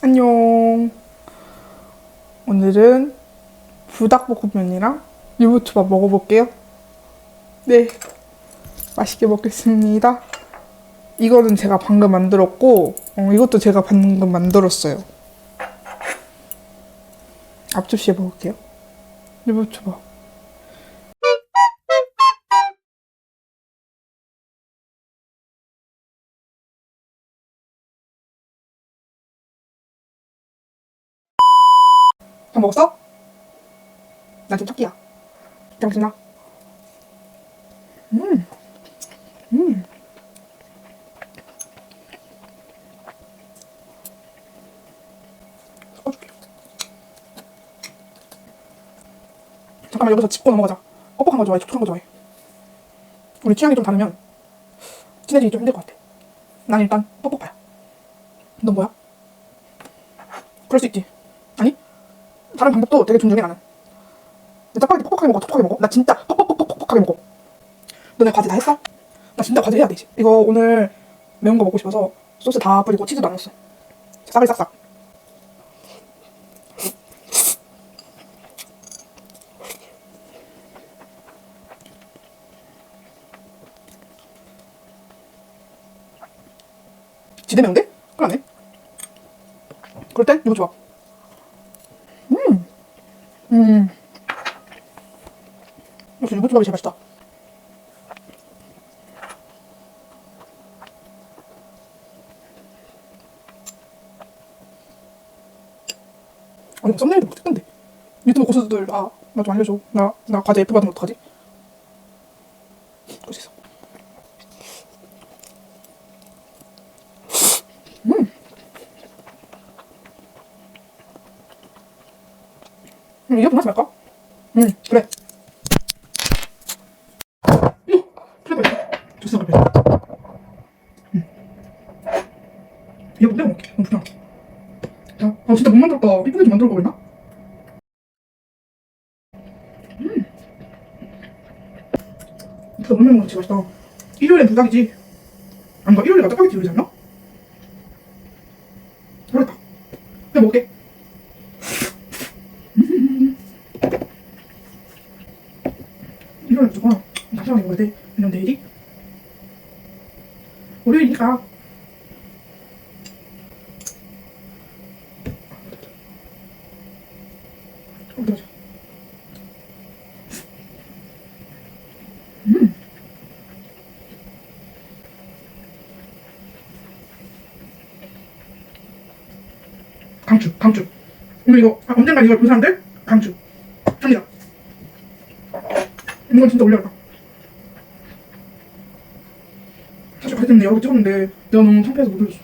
안녕. 오늘은 부닭볶음면이랑 유부초밥 먹어볼게요. 네. 맛있게 먹겠습니다. 이거는 제가 방금 만들었고, 어, 이것도 제가 방금 만들었어요. 앞접시에 먹을게요. 유부초밥. 다 먹었어? 나 지금 첫끼야. 잘 먹습니다. 음. 음. 섞어줄게요. 잠깐만 여기서 짚고 넘어가자. 뻑뻑한 거 좋아해? 촉촉한 거 좋아해? 우리 취향이 좀 다르면 친해지기 좀 힘들 것 같아. 난 일단 뻑뻑해요. 넌 뭐야? 그럴 수 있지. 다른 방법도 되게 존중해 나는. 내 짜파게티 퍽퍽하게 먹어, 촉촉하게 먹어. 나 진짜 퍽퍽퍽퍽퍽하게 먹어. 너네 과제 다 했어? 나 진짜 과제 해야 돼 이제. 이거 오늘 매운 거 먹고 싶어서 소스 다 뿌리고 치즈도 안 넣었어. 싹을 싹싹. 지대 매운데? 났네. 그럴 땐 이거 좋아. 음. 음. 역시 유부초밥이 제일 맛있다. 아니, 뭐 썸네일도 못했던데. 유튜브 고수들, 아, 나 좀 알려줘. 나, 나 과제 F 받으면 어떡하지? 그럴 수 있어. 음. 음, 맛이 날까? 음, 그래. 음, 그래, 좋습니다, 그래. 음. 이거 내가. 너무 불편하다. 야, 아, 진짜 못 만들었다. 이쁘게 좀 만들어 보겠나? 음. 진짜 너무 먹는 거 진짜 맛있다. 일요일엔 불닭이지. 아닌가? 일요일에 짜파게티 요리지 않나? 모르겠다. 그냥 먹을게. 무조건 다시마게 먹어야 돼. 왜냐면 내일이 월요일이니까. 어. 음. 강추, 강추. 이거 아, 언젠가 이걸 본 사람들 강추. 이건 진짜 올려야겠다. 사실 과제 때문에 여러 개 찍었는데 내가 너무 창피해서 못 올렸어.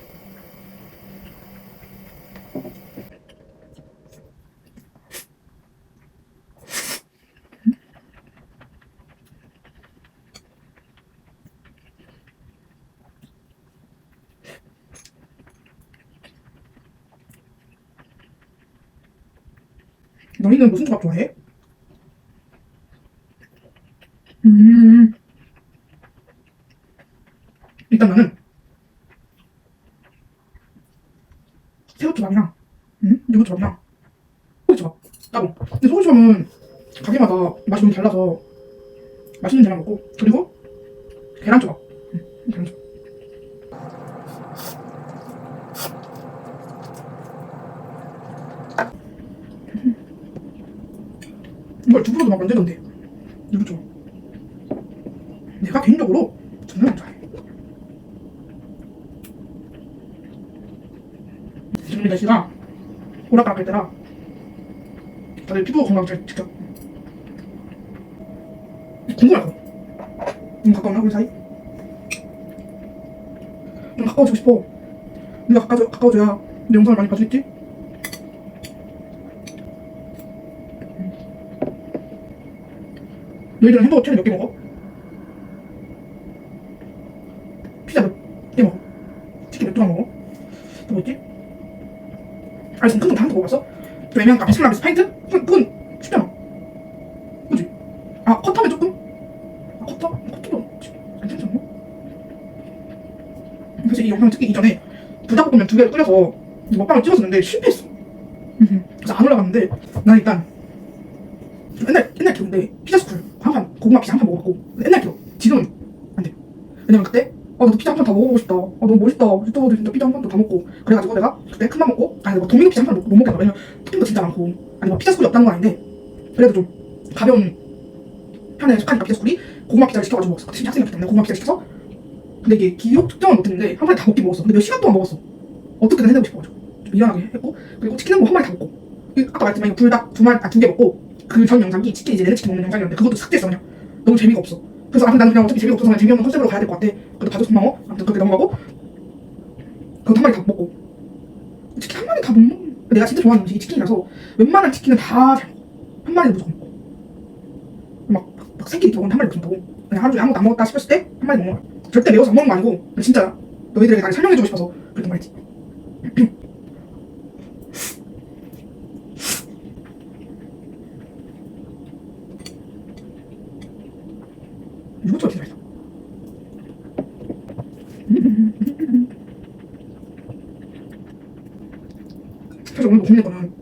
너희는 무슨 조합 좋아해? 음. 일단 나는 새우초밥이랑 음? 유부초밥이랑 소고기초밥. 따로. 근데 소고기초밥은 가게마다 맛이 좀 달라서 맛있는 데랑 먹고 그리고 계란초밥. 음, 계란초밥. 이걸 두부로도 막 만들던데 유부초밥. 내가 개인적으로 정말 안 좋아해. 지금 날씨가 오락가락 할 때라 다들 피부 건강 잘 지켜. 궁금하다. 좀 가까웠나 우리 사이? 좀 가까워지고 싶어. 네가 가까워 가까워져야 내 영상을 많이 봐주겠지? 너희들은 햄버거 채를 몇개 먹어? 피자 몇개 먹어? 치킨 몇 조각 먹어? 또 뭐있지? 아니 지금 큰거 다한개 먹어봤어? 거 바스킬라미스 파인트? 그건, 그건 쉽잖아 그지? 아 컷하면 조금? 아 컷터? 컷터도 괜찮지 않나? 사실 이 영상 찍기 이전에 불닭볶음면 두 개를 끓여서 먹방을 찍었었는데 실패했어. 그래서 안 올라갔는데 난 일단 옛날 옛날 기억인데 피자스쿨 한판 고구마 피자 한 판 먹었고 옛날 기억 지금은 안 돼. 왜냐면 그때 어 나도 피자 한 판 다 먹어보고 싶다. 어 너무 멋있다. 유튜버들 진짜 피자 한 판도 다 먹고 그래가지고 내가 그때 큰 맘 먹고 아니 뭐 도미노 피자 한 판 못 먹겠다. 왜냐면 토핑도 진짜 많고 아니 뭐 피자 스쿨이 없다는 건 아닌데 그래도 좀 가벼운 편에 속하니까 피자 스쿨이 고구마 피자를 시켜가지고 먹었어. 그때 학생이었기 때문에 고구마 피자 시켜서 근데 이게 기록 측정은 못했는데 한 판에 다 먹긴 먹었어. 근데 몇 시간 동안 먹었어. 어떻게든 해내고 싶어가지고 좀 미련하게 했고 그리고 치킨은 뭐 한 마리 다 먹고 이- 아까 말했지만 이거 불닭 두 마리 아 두 개 먹고 그 전 영상이 치킨 이제 내내치킨 먹는 영상이었는데 그것도 삭제했어 그냥 너무 재미가 없어 그래서 아무튼 나는 그냥 어차피 재미가 없어서 그냥 재미없는 컨셉으로 가야 될 것 같아. 그래도 봐줘서 고마워 아무튼 그렇게 넘어가고. 그것도 한 마리 다 먹고. 치킨 한 마리 다 못 먹는 내가 진짜 좋아하는 음식이 치킨이라서 웬만한 치킨은 다 잘 먹어. 한 마리는 무조건 먹고. 막, 막 생끼리 먹으면 한 마리 먹는다고. 그냥 하루 종일 아무것도 안 먹었다 싶었을 때 한 마리 먹는 거야 절대 매워서 안 먹는 거 아니고 그냥 진짜 너희들에게 나를 설명해주고 싶어서 그랬던 말이지 이것도 어떻게 맛있어? 사실 오늘 고민했 거는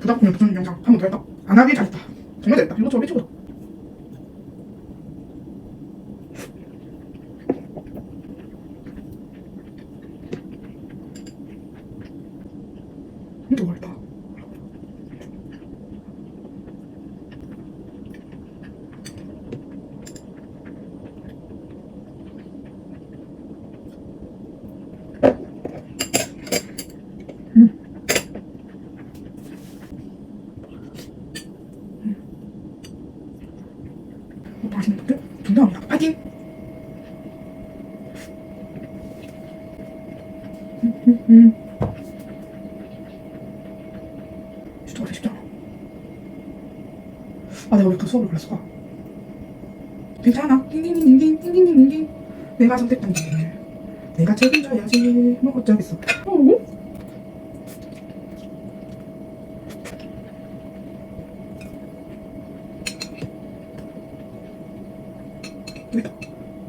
부탁보면 부탁 영상 한 번더 할까? 안 하길 잘했다. 정말 잘했다. 이거 저 미치고 어, 못 보시는 분들 존경합니다. 파이팅! 쉽지 않아, 쉽지 않아. 아, 내가 왜 그 수업을 그랬을까? 괜찮아. 띵띵띵띵, 띵띵띵띵. 내가 선택한 길. 내가 책임져야지. 뭐 어쩌겠어. 어?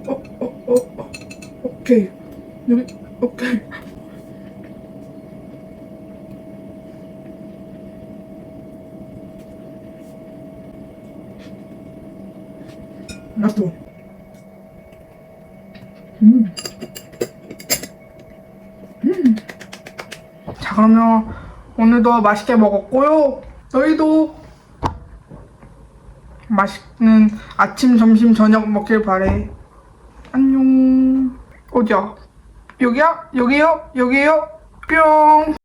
어, 어, 어, 어, 오케이 여기 오케이 원 음. 음. 자 그러면 오늘도 맛있게 먹었고요 너희도 맛있는 아침 점심 저녁 먹길 바래. 안녕. 어디야? 여기야? 여기요? 여기요? 뿅